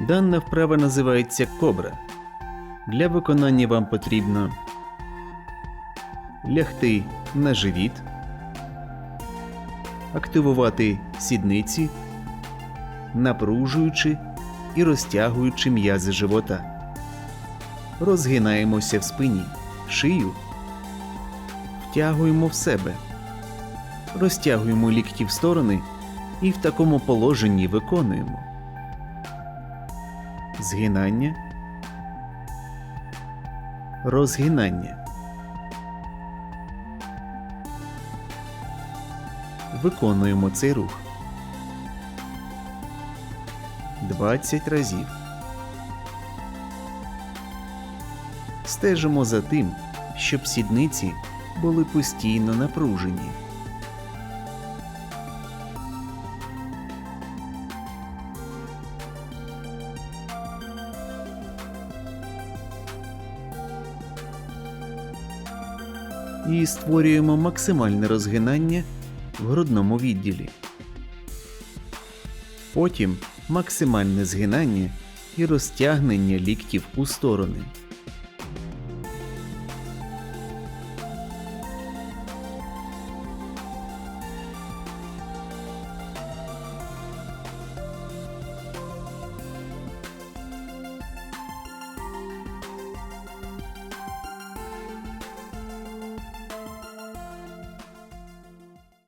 Дана вправа називається кобра. Для виконання вам потрібно лягти на живіт, активувати сідниці, напружуючи і розтягуючи м'язи живота. Розгинаємося в спині, шию, втягуємо в себе, розтягуємо лікті в сторони і в такому положенні виконуємо. Згинання, розгинання. Виконуємо цей рух 20 разів. Стежимо за тим, щоб сідниці були постійно напружені. І створюємо максимальне розгинання в грудному відділі. Потім максимальне згинання і розтягнення ліктів у сторони.